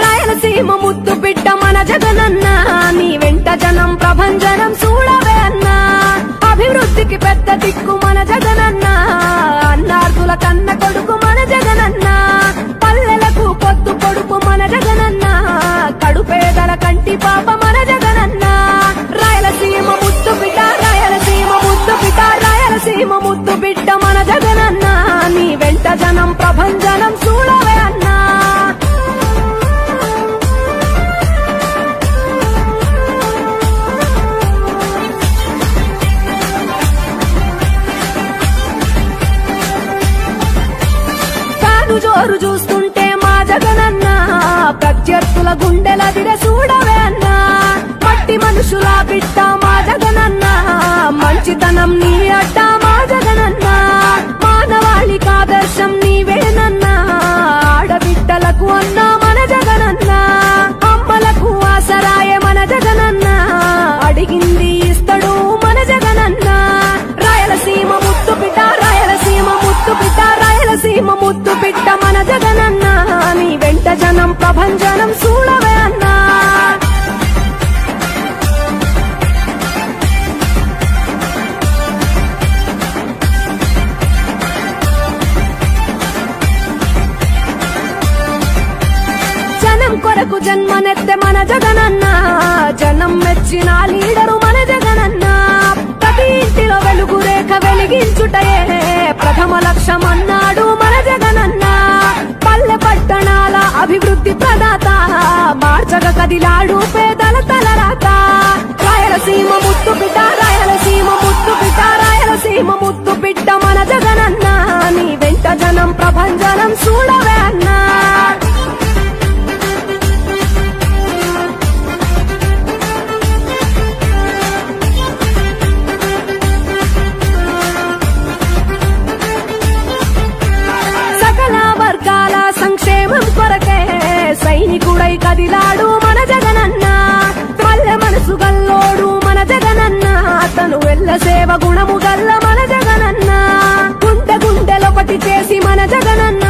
రాయలసీమ ముద్దు బిడ్డ మన జగనన్న నీ వెంట జనం ప్రభంజనం పెద్ద దిక్కు మన జగనన్న. అన్నార్థుల కన్న నోరు చూస్తుంటే మా జగనన్న ప్రత్యర్థుల గుండెల దిర చూడవే అన్నా. మట్టి మనుషుల బిడ్డ మా జగనన్న మంచితనం నీ అడ్డ ముద్దు బిడ్డ మన జగనన్న నీ వెంట జనం ప్రభంజనం చూడవే అన్నా. జనం కొరకు జన్మనెత్తె మన జగనన్న జనం మెచ్చిన లీడరు మన జగనన్న. ప్రతి ఇంటిలో వెలుగు రేఖ వెలిగించుటయే. ప్రథమ లక్ష్యం అన్నాడు మన జగనన్న. పల్లె పట్టణాల అభివృద్ధి ప్రదాత. మార్చగ కదిలాడు పేదల తలరాత. రాయలసీమ ముద్దు బిడ్డ రాయలసీమ ముద్దు బిడ్డ రాయలసీమ ముద్దు బిడ్డ మన జగనన్న. నీ వెంట జనం ప్రభంజనం చూడవే అన్నా. సైనికుడై కదిలాడు మన జగనన్న. పల్లె మనసు గల్లోడు మన జగనన్న. అతను వెళ్ళ సేవ గుణము గల్ల మన జగనన్న. గుండె గుండెలొకటి చేసి మన జగనన్న.